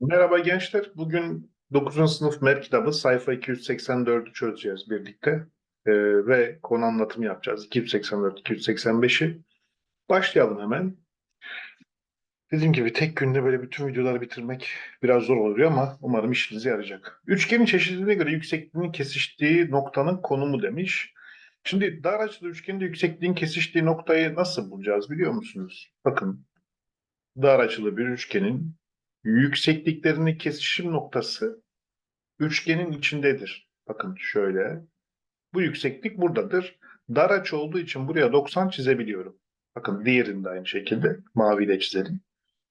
Merhaba gençler. Bugün 9. sınıf MER kitabı sayfa 284'ü çözeceğiz birlikte. Ee, ve konu anlatımı yapacağız. 284-285'i. Başlayalım hemen. Dediğim gibi tek günde böyle bütün videoları bitirmek biraz zor oluyor ama umarım işinize yarayacak. Üçgenin çeşidine göre yüksekliğinin kesiştiği noktanın konumu demiş. Şimdi dar açılı üçgende yüksekliğin kesiştiği noktayı nasıl bulacağız biliyor musunuz? Bakın dar açılı bir üçgenin yüksekliklerinin kesişim noktası üçgenin içindedir. Bakın şöyle. Bu yükseklik buradadır. Dar açı olduğu için buraya 90 çizebiliyorum. Bakın diğerini de aynı şekilde maviyle çizelim.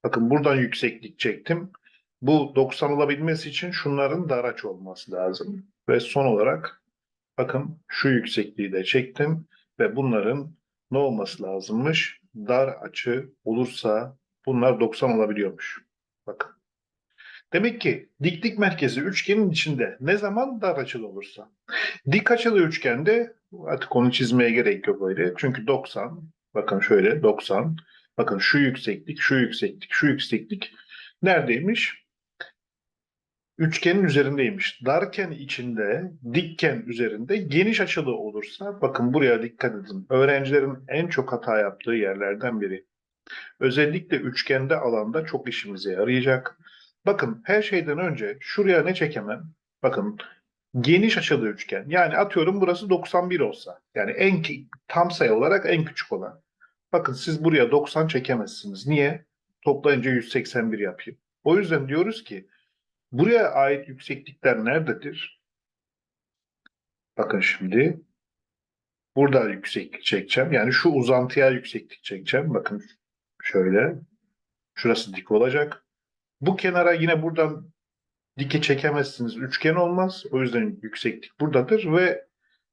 Bakın buradan yükseklik çektim. Bu 90 olabilmesi için şunların dar açı olması lazım. Ve son olarak bakın şu yüksekliği de çektim ve bunların ne olması lazımmış? Dar açı olursa bunlar 90 olabiliyormuş. Bakın. Demek ki diklik merkezi üçgenin içinde ne zaman dar açılı olursa. Dik açılı üçgende artık onu çizmeye gerek yok öyle. Çünkü 90, bakın şöyle 90, bakın şu yükseklik, şu yükseklik, şu yükseklik neredeymiş? Üçgenin üzerindeymiş. Darken içinde, dikken üzerinde geniş açılı olursa, bakın buraya dikkat edin. Öğrencilerin en çok hata yaptığı yerlerden biri. Özellikle üçgende alanda çok işimize yarayacak. Bakın her şeyden önce şuraya ne çekemem? Bakın geniş açılı üçgen. Yani atıyorum burası 91 olsa. Yani en tam sayı olarak en küçük olan. Bakın siz buraya 90 çekemezsiniz. Niye? Toplayınca 181 yapayım. O yüzden diyoruz ki buraya ait yükseklikler nerededir? Bakın şimdi burada yükseklik çekeceğim. Yani şu uzantıya yükseklik çekeceğim. Bakın şöyle. Şurası dik olacak. Bu kenara yine buradan dike çekemezsiniz. Üçgen olmaz. O yüzden yükseklik buradadır ve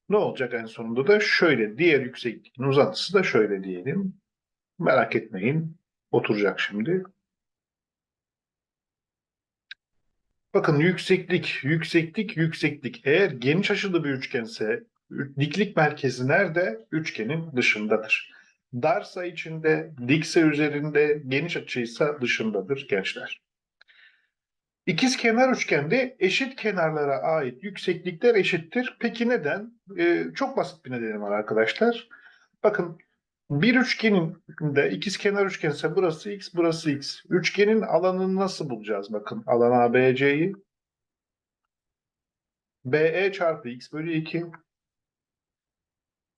ne olacak en sonunda da şöyle diğer yüksekliğin uzantısı da şöyle diyelim. Merak etmeyin. Oturacak şimdi. Bakın yükseklik, yükseklik, yükseklik. Eğer geniş açılı bir üçgense diklik merkezi nerede? Üçgenin dışındadır. Darsa içinde, dikse üzerinde, geniş açıysa dışındadır gençler. İkiz kenar üçgende eşit kenarlara ait yükseklikler eşittir. Peki neden? Ee, çok basit bir nedeni var arkadaşlar. Bakın bir üçgenin de ikiz kenar üçgense burası x, burası x. Üçgenin alanını nasıl bulacağız? Bakın alan ABC'yi. BE çarpı x bölü 2.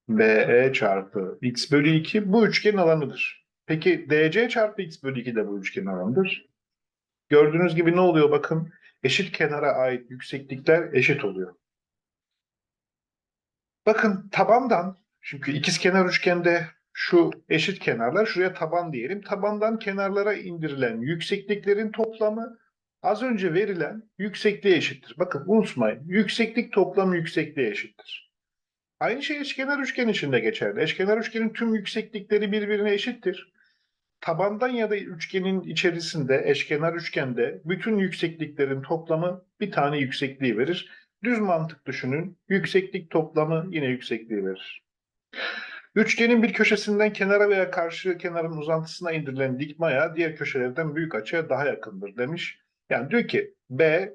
BE çarpı x bölü 2 bu üçgenin alanıdır. Peki DC çarpı x bölü 2 de bu üçgenin alanıdır. Gördüğünüz gibi ne oluyor bakın. Eşit kenara ait yükseklikler eşit oluyor. Bakın tabandan çünkü ikiz kenar üçgende şu eşit kenarlar şuraya taban diyelim. Tabandan kenarlara indirilen yüksekliklerin toplamı az önce verilen yüksekliğe eşittir. Bakın unutmayın. Yükseklik toplamı yüksekliğe eşittir. Aynı şey eşkenar üçgen için de geçerli. Eşkenar üçgenin tüm yükseklikleri birbirine eşittir. Tabandan ya da üçgenin içerisinde, eşkenar üçgende bütün yüksekliklerin toplamı bir tane yüksekliği verir. Düz mantık düşünün. Yükseklik toplamı yine yüksekliği verir. Üçgenin bir köşesinden kenara veya karşı kenarın uzantısına indirilen dik maya diğer köşelerden büyük açıya daha yakındır demiş. Yani diyor ki B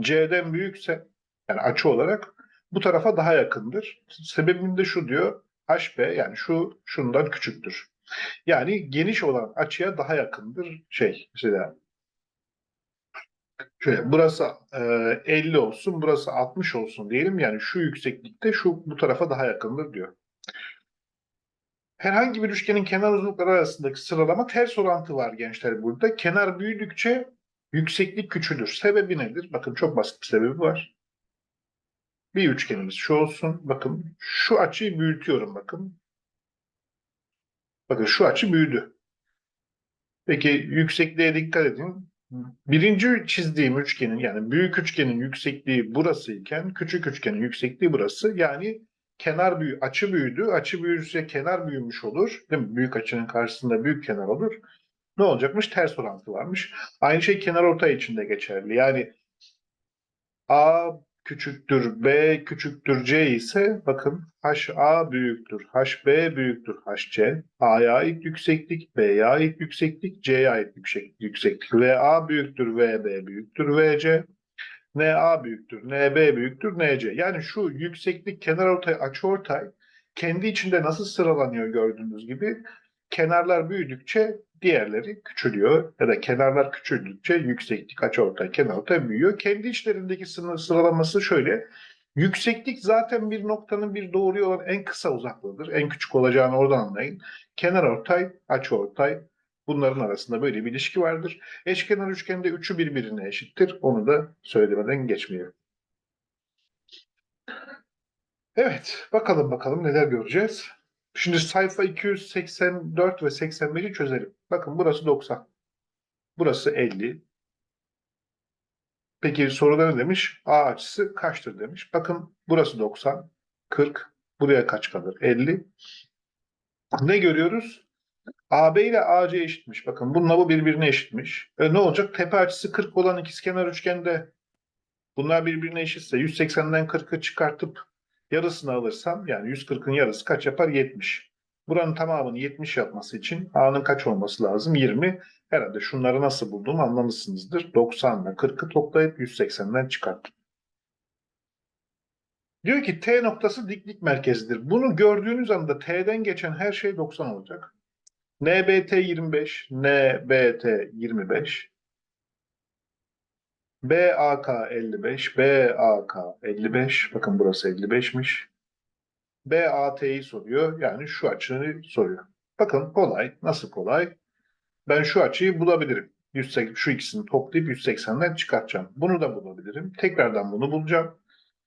C'den büyükse yani açı olarak bu tarafa daha yakındır. Sebebinde şu diyor HB yani şu şundan küçüktür. Yani geniş olan açıya daha yakındır şey mesela şöyle burası e, 50 olsun burası 60 olsun diyelim yani şu yükseklikte şu bu tarafa daha yakındır diyor. Herhangi bir üçgenin kenar uzunlukları arasındaki sıralama ters orantı var gençler burada. Kenar büyüdükçe yükseklik küçülür. Sebebi nedir? Bakın çok basit bir sebebi var. Bir üçgenimiz şu olsun. Bakın şu açıyı büyütüyorum bakın. Bakın şu açı büyüdü. Peki yüksekliğe dikkat edin. Birinci çizdiğim üçgenin yani büyük üçgenin yüksekliği burası iken küçük üçgenin yüksekliği burası. Yani kenar büyü, açı büyüdü. Açı büyürse kenar büyümüş olur. Değil mi? Büyük açının karşısında büyük kenar olur. Ne olacakmış? Ters orantı varmış. Aynı şey kenar ortay için de geçerli. Yani A küçüktür B küçüktür C ise bakın HA büyüktür, HB büyüktür, HC. A'ya ait yükseklik, B'ye ait yükseklik, C'ye ait yüksek, yükseklik. VA büyüktür, VB büyüktür, VC. NA büyüktür, NB büyüktür, NC. Yani şu yükseklik, kenar ortay, açı ortay kendi içinde nasıl sıralanıyor gördüğünüz gibi kenarlar büyüdükçe diğerleri küçülüyor ya da kenarlar küçüldükçe yükseklik, açıortay, kenarortay büyüyor. Kendi içlerindeki sınır sıralaması şöyle. Yükseklik zaten bir noktanın bir doğruya olan en kısa uzaklığıdır. En küçük olacağını oradan anlayın. Kenarortay, açıortay bunların arasında böyle bir ilişki vardır. Eşkenar üçgende üçü birbirine eşittir. Onu da söylemeden geçmeyelim. Evet, bakalım bakalım neler göreceğiz. Şimdi sayfa 284 ve 85'i çözelim. Bakın burası 90. Burası 50. Peki soruda ne demiş? A açısı kaçtır demiş. Bakın burası 90, 40. Buraya kaç kalır? 50. Ne görüyoruz? AB ile AC eşitmiş. Bakın bununla bu birbirine eşitmiş. E ne olacak? Tepe açısı 40 olan ikizkenar üçgende bunlar birbirine eşitse 180'den 40'ı çıkartıp yarısını alırsam yani 140'ın yarısı kaç yapar? 70. Buranın tamamını 70 yapması için A'nın kaç olması lazım? 20. Herhalde şunları nasıl bulduğumu anlamışsınızdır. 90 ile 40'ı toplayıp 180'den çıkarttım. Diyor ki T noktası diklik merkezidir. Bunu gördüğünüz anda T'den geçen her şey 90 olacak. NBT 25, NBT 25, BAK 55, BAK 55. Bakın burası 55'miş. BAT'yi soruyor. Yani şu açıyı soruyor. Bakın kolay. Nasıl kolay? Ben şu açıyı bulabilirim. 180, şu ikisini toplayıp 180'den çıkartacağım. Bunu da bulabilirim. Tekrardan bunu bulacağım.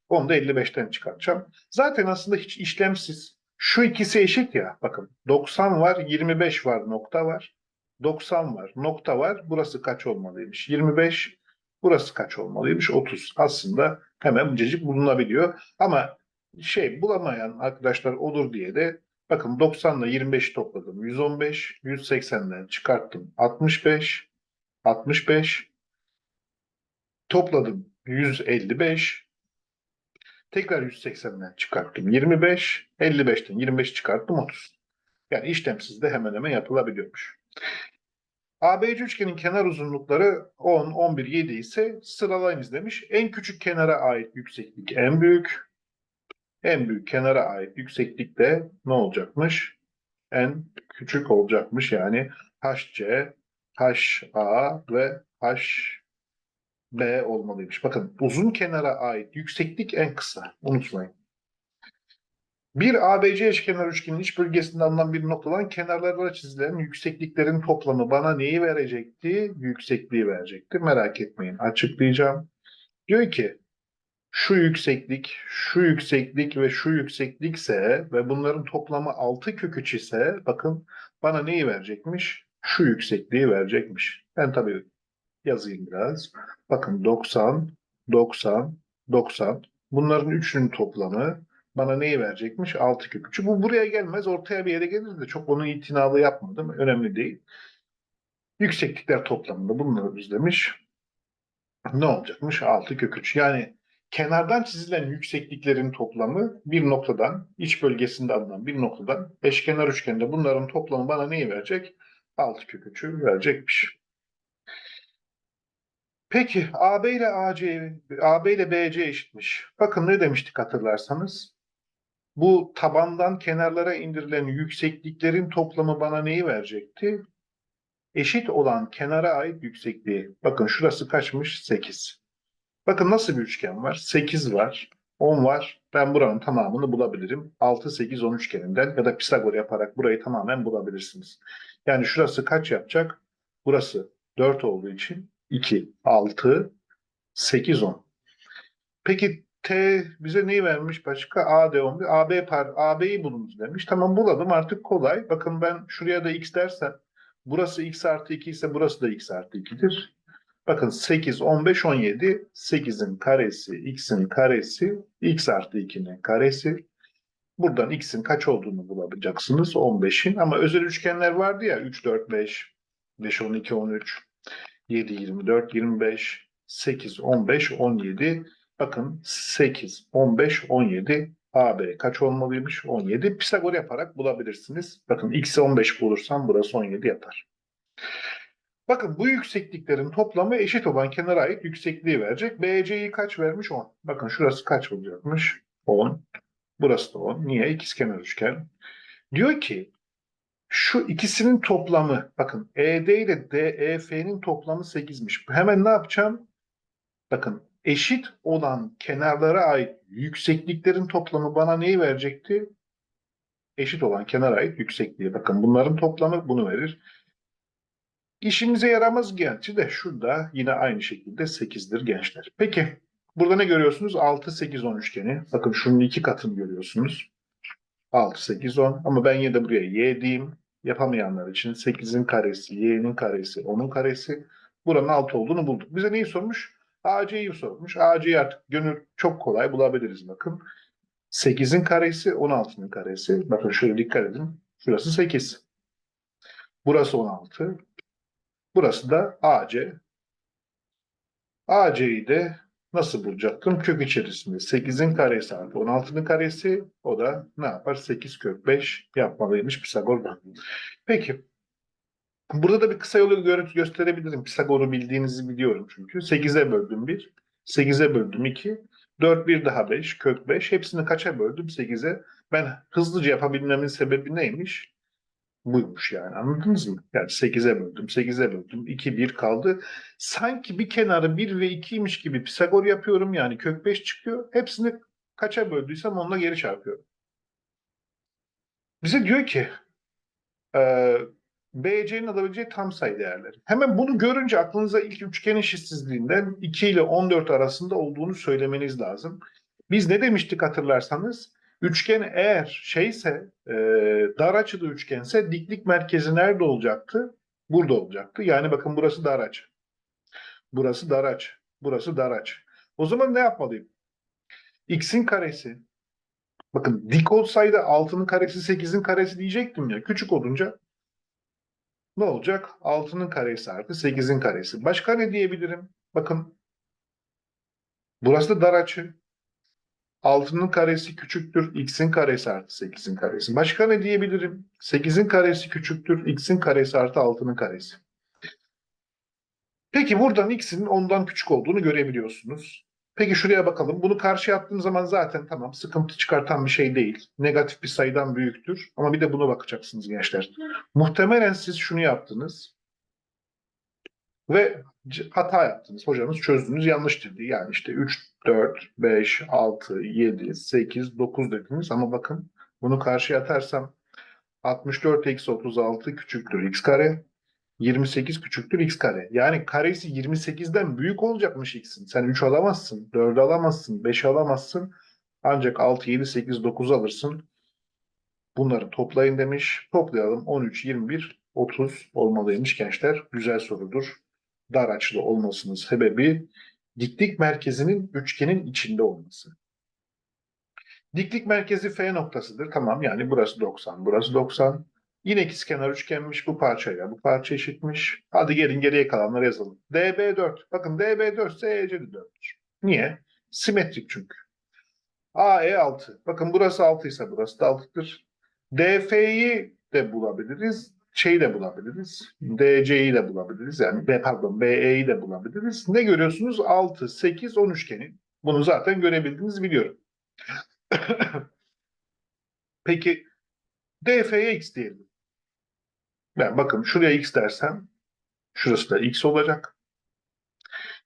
Onu da 55'ten çıkartacağım. Zaten aslında hiç işlemsiz. Şu ikisi eşit ya. Bakın 90 var, 25 var, nokta var. 90 var, nokta var. Burası kaç olmalıymış? 25. Burası kaç olmalıymış? 30. Aslında hemen bucacık bulunabiliyor. Ama şey bulamayan arkadaşlar olur diye de bakın 90 ile 25'i topladım. 115. 180'den çıkarttım. 65. 65. Topladım. 155. Tekrar 180'den çıkarttım. 25. 55'ten 25 çıkarttım. 30. Yani işlemsiz de hemen hemen yapılabiliyormuş. ABC üçgenin kenar uzunlukları 10, 11, 7 ise sıralayınız demiş. En küçük kenara ait yükseklik en büyük. En büyük kenara ait yükseklik de ne olacakmış? En küçük olacakmış. Yani HC, HA ve HB olmalıymış. Bakın uzun kenara ait yükseklik en kısa. Unutmayın. Bir ABC eşkenar üçgenin iç bölgesinde alınan bir noktadan kenarlarına çizilen yüksekliklerin toplamı bana neyi verecekti? Yüksekliği verecekti. Merak etmeyin. Açıklayacağım. Diyor ki şu yükseklik, şu yükseklik ve şu yükseklikse ve bunların toplamı 6 kök 3 ise bakın bana neyi verecekmiş? Şu yüksekliği verecekmiş. Ben tabii yazayım biraz. Bakın 90, 90, 90. Bunların üçünün toplamı bana neyi verecekmiş? 6 kök 3'ü. Bu buraya gelmez. Ortaya bir yere gelir de çok onu itinalı yapmadım. Önemli değil. Yükseklikler toplamında bunları düzlemiş. Ne olacakmış? 6 kök 3. Yani kenardan çizilen yüksekliklerin toplamı bir noktadan, iç bölgesinde alınan bir noktadan eşkenar üçgende bunların toplamı bana neyi verecek? 6 kök 3'ü verecekmiş. Peki AB ile AC, AB ile BC eşitmiş. Bakın ne demiştik hatırlarsanız? Bu tabandan kenarlara indirilen yüksekliklerin toplamı bana neyi verecekti? Eşit olan kenara ait yüksekliği. Bakın şurası kaçmış? 8. Bakın nasıl bir üçgen var? 8 var, 10 var. Ben buranın tamamını bulabilirim. 6, 8, 10 üçgeninden ya da Pisagor yaparak burayı tamamen bulabilirsiniz. Yani şurası kaç yapacak? Burası 4 olduğu için 2, 6, 8, 10. Peki T bize neyi vermiş başka? A de 11. AB par AB'yi bulunuz demiş. Tamam bulalım artık kolay. Bakın ben şuraya da x dersem burası x artı 2 ise burası da x artı 2'dir. Bakın 8, 15, 17. 8'in karesi, x'in karesi, x artı 2'nin karesi. Buradan x'in kaç olduğunu bulacaksınız. 15'in ama özel üçgenler vardı ya 3, 4, 5, 5, 12, 13, 7, 24, 25, 8, 15, 17. Bakın 8, 15, 17. AB kaç olmalıymış? 17. Pisagor yaparak bulabilirsiniz. Bakın x'i 15 bulursam burası 17 yapar. Bakın bu yüksekliklerin toplamı eşit olan kenara ait yüksekliği verecek. BC'yi kaç vermiş? 10. Bakın şurası kaç olacakmış? 10. Burası da 10. Niye? İkizkenar üçgen. Diyor ki şu ikisinin toplamı bakın ED ile DEF'nin toplamı 8'miş. Hemen ne yapacağım? Bakın eşit olan kenarlara ait yüksekliklerin toplamı bana neyi verecekti? Eşit olan kenara ait yüksekliği. Bakın bunların toplamı bunu verir. İşimize yaramaz gerçi de şurada yine aynı şekilde 8'dir gençler. Peki burada ne görüyorsunuz? 6, 8, 10 üçgeni. Bakın şunun iki katını görüyorsunuz. 6, 8, 10 ama ben yine de buraya y diyeyim. Yapamayanlar için 8'in karesi, y'nin karesi, 10'un karesi. Buranın 6 olduğunu bulduk. Bize neyi sormuş? AC'yi sormuş. AC'yi artık gönül çok kolay bulabiliriz bakın. 8'in karesi, 16'nın karesi. Bakın şöyle dikkat edin. Şurası 8. Burası 16. Burası da AC. AC'yi de nasıl bulacaktım? Kök içerisinde 8'in karesi artı 16'nın karesi o da ne yapar? 8 kök 5 yapmalıymış Pisagor'dan. Peki. Burada da bir kısa yolu gö- gösterebilirim. Pisagor'u bildiğinizi biliyorum çünkü. 8'e böldüm 1, 8'e böldüm 2, 4 1 daha 5, kök 5. Hepsini kaça böldüm? 8'e. Ben hızlıca yapabilmemin sebebi neymiş? Buymuş yani anladınız mı? Yani 8'e böldüm, 8'e böldüm, 2, 1 kaldı. Sanki bir kenarı 1 ve 2'ymiş gibi Pisagor yapıyorum yani kök 5 çıkıyor. Hepsini kaça böldüysem onunla geri çarpıyorum. Bize diyor ki BC'nin alabileceği tam sayı değerleri. Hemen bunu görünce aklınıza ilk üçgen eşitsizliğinden 2 ile 14 arasında olduğunu söylemeniz lazım. Biz ne demiştik hatırlarsanız? Üçgen eğer şeyse e, dar açılı üçgense diklik merkezi nerede olacaktı? Burada olacaktı. Yani bakın burası dar açı. Burası dar açı. Burası dar açı. O zaman ne yapmalıyım? X'in karesi. Bakın dik olsaydı 6'nın karesi 8'in karesi diyecektim ya. Küçük olunca ne olacak? 6'nın karesi artı 8'in karesi. Başka ne diyebilirim? Bakın burası da dar açı. 6'nın karesi küçüktür, x'in karesi artı 8'in karesi. Başka ne diyebilirim? 8'in karesi küçüktür, x'in karesi artı 6'nın karesi. Peki buradan x'in ondan küçük olduğunu görebiliyorsunuz. Peki şuraya bakalım. Bunu karşıya attığım zaman zaten tamam sıkıntı çıkartan bir şey değil. Negatif bir sayıdan büyüktür. Ama bir de buna bakacaksınız gençler. Muhtemelen siz şunu yaptınız. Ve hata yaptınız. Hocanız çözdünüz yanlış dedi. Yani işte 3, 4, 5, 6, 7, 8, 9 dediniz. Ama bakın bunu karşıya atarsam 64 eksi 36 küçüktür x kare. 28 küçüktür x kare. Yani karesi 28'den büyük olacakmış x'in. Sen 3 alamazsın, 4 alamazsın, 5 alamazsın. Ancak 6, 7, 8, 9 alırsın. Bunları toplayın demiş. Toplayalım. 13, 21, 30 olmalıymış gençler. Güzel sorudur. Dar açılı olmasının sebebi diklik merkezinin üçgenin içinde olması. Diklik merkezi F noktasıdır. Tamam yani burası 90, burası 90. Yine ikizkenar üçgenmiş bu parçayla. Bu parça eşitmiş. Hadi gelin geriye kalanları yazalım. DB4. Bakın DB4 ise EC de 4'tür. Niye? Simetrik çünkü. AE 6. Bakın burası 6 ise burası da 6'dır. DF'yi de bulabiliriz. Şeyi de bulabiliriz. DC'yi de bulabiliriz. Yani pardon BE'yi de bulabiliriz. Ne görüyorsunuz? 6, 8, 10 üçgeni. Bunu zaten görebildiğinizi biliyorum. Peki DF'ye x diyelim. Ben bakın şuraya x dersem şurası da x olacak.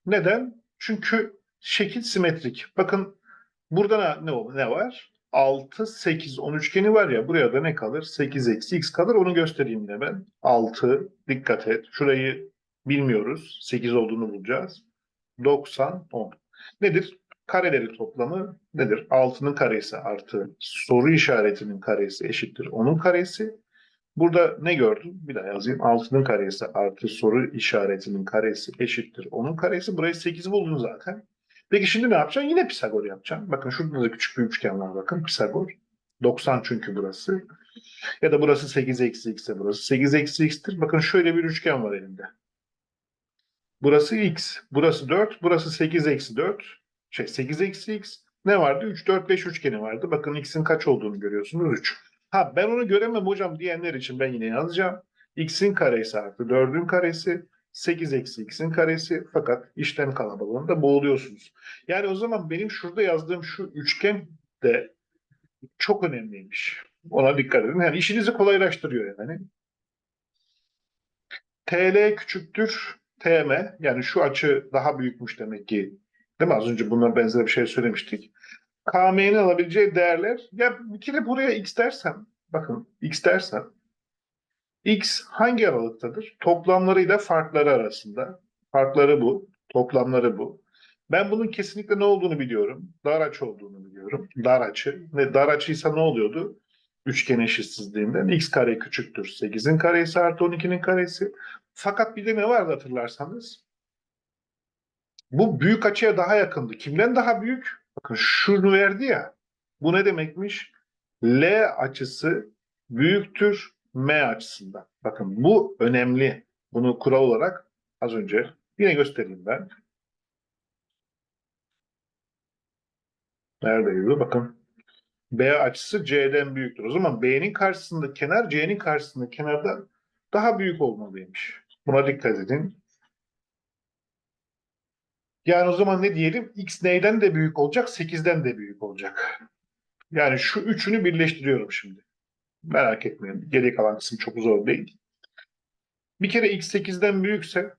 Neden? Çünkü şekil simetrik. Bakın burada ne, ne var? 6, 8, 10 üçgeni var ya buraya da ne kalır? 8 eksi x kalır. Onu göstereyim de ben. 6, dikkat et. Şurayı bilmiyoruz. 8 olduğunu bulacağız. 90, 10. Nedir? Kareleri toplamı nedir? 6'nın karesi artı soru işaretinin karesi eşittir 10'un karesi. Burada ne gördüm? Bir daha yazayım. 6'nın karesi artı soru işaretinin karesi eşittir 10'un karesi. Burayı 8 buldun zaten. Peki şimdi ne yapacaksın? Yine Pisagor yapacaksın. Bakın şurada da küçük bir üçgen var bakın. Pisagor. 90 çünkü burası. Ya da burası 8 eksi x ise burası 8 eksi x'tir. Bakın şöyle bir üçgen var elimde. Burası x. Burası 4. Burası 8 eksi 4. Şey 8 eksi x. Ne vardı? 3, 4, 5 üçgeni vardı. Bakın x'in kaç olduğunu görüyorsunuz. 3. Ha ben onu göremem hocam diyenler için ben yine yazacağım. x'in karesi artı 4'ün karesi 8 eksi x'in karesi fakat işlem kalabalığında boğuluyorsunuz. Yani o zaman benim şurada yazdığım şu üçgen de çok önemliymiş. Ona dikkat edin. Yani işinizi kolaylaştırıyor yani. TL küçüktür TM. Yani şu açı daha büyükmüş demek ki. Değil mi? Az önce buna benzer bir şey söylemiştik. KM'nin alabileceği değerler. Ya bir kere buraya x dersem, bakın x dersem, x hangi aralıktadır? Toplamlarıyla farkları arasında. Farkları bu, toplamları bu. Ben bunun kesinlikle ne olduğunu biliyorum. Dar açı olduğunu biliyorum. Dar açı. Ve dar açıysa ne oluyordu? Üçgen eşitsizliğinden x kare küçüktür. 8'in karesi artı 12'nin karesi. Fakat bir de ne vardı hatırlarsanız? Bu büyük açıya daha yakındı. Kimden daha büyük? Bakın şunu verdi ya. Bu ne demekmiş? L açısı büyüktür M açısından. Bakın bu önemli. Bunu kural olarak az önce yine göstereyim ben. Neredeydi? Bakın. B açısı C'den büyüktür. O zaman B'nin karşısında kenar C'nin karşısında kenardan daha büyük olmalıymış. Buna dikkat edin. Yani o zaman ne diyelim? X neyden de büyük olacak? 8'den de büyük olacak. Yani şu üçünü birleştiriyorum şimdi. Merak etmeyin. Geri kalan kısım çok zor değil. Bir kere X 8'den büyükse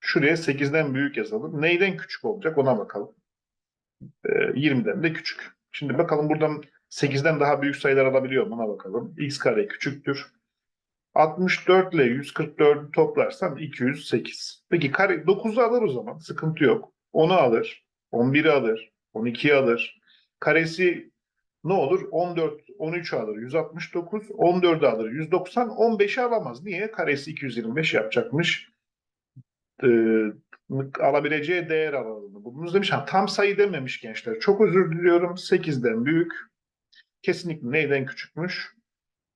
şuraya 8'den büyük yazalım. Neyden küçük olacak ona bakalım. Ee, 20'den de küçük. Şimdi bakalım buradan 8'den daha büyük sayılar alabiliyor mu? Ona bakalım. X kare küçüktür. 64 ile 144'ü toplarsam 208. Peki kare 9'u alır o zaman. Sıkıntı yok. 10'u alır. 11'i alır. 12'yi alır. Karesi ne olur? 14, 13 alır. 169. 14'ü alır. 190. 15'i alamaz. Niye? Karesi 225 yapacakmış. Ee, alabileceği değer aralığını buldunuz demiş. Ha, tam sayı dememiş gençler. Çok özür diliyorum. 8'den büyük. Kesinlikle neyden küçükmüş?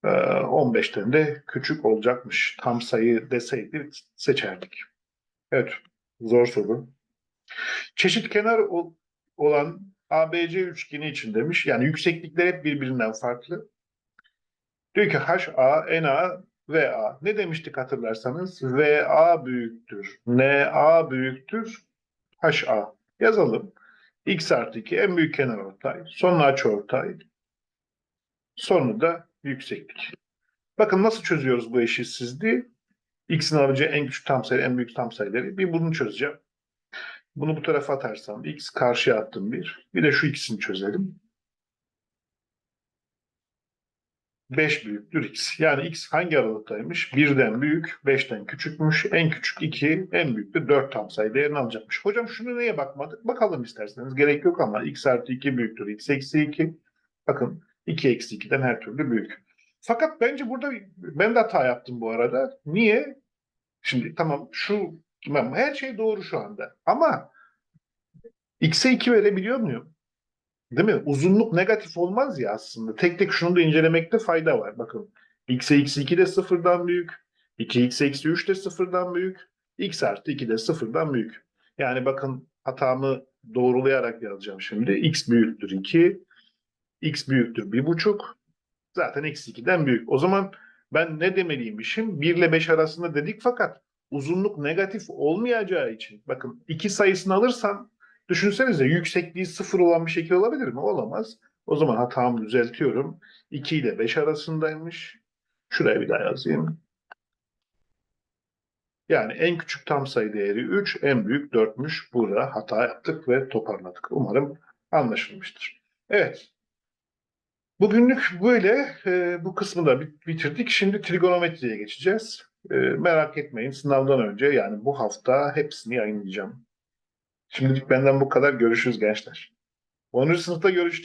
15'ten de küçük olacakmış. Tam sayı deseydi seçerdik. Evet, zor soru. Çeşit kenar ol- olan ABC üçgeni için demiş. Yani yükseklikler hep birbirinden farklı. Diyor ki HA, NA, VA. Ne demiştik hatırlarsanız? VA büyüktür. NA büyüktür. HA. Yazalım. X artı 2 en büyük kenar ortay. Sonra açıortay. Sonra da yükseklik. Bakın nasıl çözüyoruz bu eşitsizliği? X'in alabileceği en küçük tam sayı, en büyük tam sayıları. Bir bunu çözeceğim. Bunu bu tarafa atarsam x karşıya attım bir. Bir de şu ikisini çözelim. 5 büyüktür x. Yani x hangi aralıktaymış? 1'den büyük, 5'ten küçükmüş. En küçük 2, en büyük de 4 tam sayı değerini alacakmış. Hocam şunu neye bakmadık? Bakalım isterseniz. Gerek yok ama x artı 2 büyüktür x eksi 2. Bakın 2 eksi 2'den her türlü büyük. Fakat bence burada ben de hata yaptım bu arada. Niye? Şimdi tamam şu her şey doğru şu anda. Ama x'e 2 verebiliyor muyum? Değil mi? Uzunluk negatif olmaz ya aslında. Tek tek şunu da incelemekte fayda var. Bakın x'e eksi 2 de sıfırdan büyük. 2x eksi 3 de sıfırdan büyük. x artı 2 de sıfırdan büyük. Yani bakın hatamı doğrulayarak yazacağım şimdi. x büyüktür 2. x büyüktür 1,5. Zaten eksi 2'den büyük. O zaman ben ne demeliymişim? 1 ile 5 arasında dedik fakat uzunluk negatif olmayacağı için bakın 2 sayısını alırsam düşünsenize yüksekliği 0 olan bir şekil olabilir mi? Olamaz. O zaman hatamı düzeltiyorum. 2 ile 5 arasındaymış. Şuraya bir daha yazayım. Yani en küçük tam sayı değeri 3, en büyük 4'müş. Burada hata yaptık ve toparladık. Umarım anlaşılmıştır. Evet. Bugünlük böyle. E, bu kısmı da bit- bitirdik. Şimdi trigonometriye geçeceğiz. E, merak etmeyin sınavdan önce yani bu hafta hepsini yayınlayacağım. Şimdilik benden bu kadar. Görüşürüz gençler. 10. sınıfta görüşeceğiz.